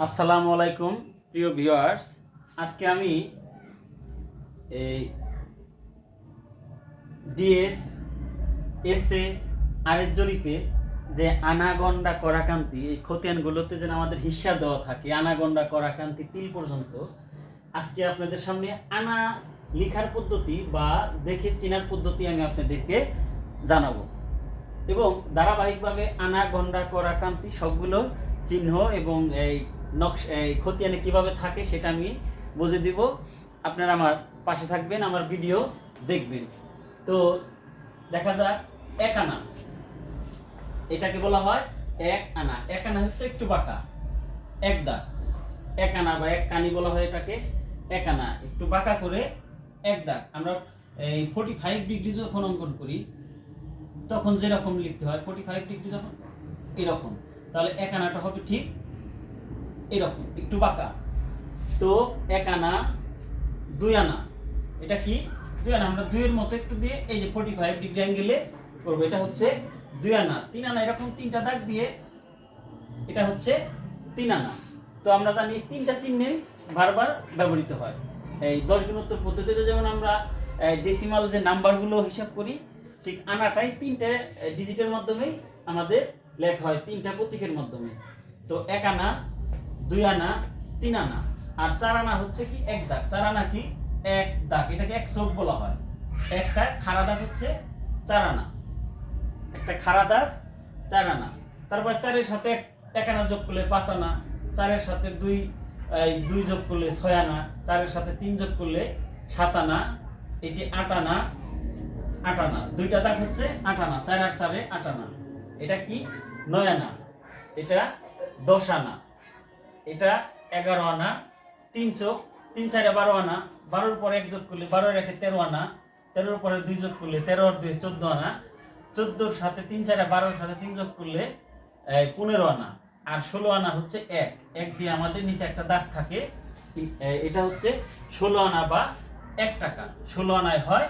আসসালামু আলাইকুম, প্রিয় ভিউয়ার্স। আজকে আমি এই ডিএস, এসএ, আরের জরিপে যে আনাগন্ডা করাকান্তি এই খতিয়ানগুলোতে যেন আমাদের হিস্সা দেওয়া থাকে, আনাগন্ডা করাকান্তি তিল পর্যন্ত, আজকে আপনাদের সামনে আনা লেখার পদ্ধতি বা দেখে চেনার পদ্ধতি আমি আপনাদেরকে জানাব। এবং ধারাবাহিকভাবে আনা গন্ডা করাকান্তি সবগুলো চিহ্ন এবং এই নকশ, এই খতিয়ানে কীভাবে থাকে সেটা আমি বুঝে দিব। আপনারা আমার পাশে থাকবেন, আমার ভিডিও দেখবেন। তো দেখা যাক, এক আনা। এটাকে বলা হয় এক আনা। এক আনা হচ্ছে একটু বাঁকা, এক দাগ। এক আনা বা এক কানি বলা হয় এটাকে, এক আনা। একটু বাঁকা করে এক দাগ। আমরা এই ফোর্টি ফাইভ ডিগ্রি যখন অঙ্কন করি, তখন যেরকম লিখতে হয় ফোর্টি ফাইভ ডিগ্রি যখন, এরকম। তাহলে এক আনাটা হবে ঠিক এরকম, একটু বাঁকা। তো এক আনা, দুই আনা। এটা কি? দুই আনা, আমরা দুইয়ের মতো একটু দিয়ে এই যে ফোর্টি ফাইভ ডিগ্রি অ্যাঙ্গেলে করব। এটা হচ্ছে দুই আনা। তিন আনা এরকম তিনটা দাগ দিয়ে এটা হচ্ছে তিন আনা। তো আমরা জানি তিনটা চিহ্নে বারবার ব্যবহৃত হয়। এই দশ গুণোত্তর পদ্ধতিতে যেমন আমরা ডেসিমাল যে নাম্বারগুলো হিসাব করি, ঠিক আনাটাই তিনটে ডিজিটের মাধ্যমেই আমাদের লেখা হয়, তিনটা প্রতীকের মাধ্যমে। তো এক আনা দুই আনা, তিন আনা। আর চার আনা হচ্ছে কি এক দাগ। চার আনা কি এক দাগ। এটাকে এক চোখ বলা হয়। একটা খাড়া দাগ হচ্ছে চার আনা। একটা খাড়া দাগ, চার আনা। তারপর চারের সাথে এক- আনা যোগ করলে পাঁচ আনা। চারের সাথে দুই দুই যোগ করলে ছয় আনা। চারের সাথে তিন যোগ করলে সাত আনা। এটি আট আনা আট আনা। দুইটা দাগ হচ্ছে আট আনা। চার আর চারে আট আনা। এটা কি? নয় আনা। এটা দশ আনা। এটা এগারো আনা, তিন চোখ, তিন চারে বারো আনা, বারোর পরে এক যোগ করলে বারো রেখে তেরো আনা, তেরোর পরে দুই যোগ করলে তেরো আর দুই, চোদ্দ আনা, চোদ্দোর সাথে তিন চারে বারোর সাথে তিন যোগ করলে পনেরো আনা, আর ষোলো আনা হচ্ছে এক। এক দিয়ে আমাদের নিচে একটা দাগ থাকে এটা হচ্ছে ষোলো আনা বা এক টাকা। ষোলো আনায় হয়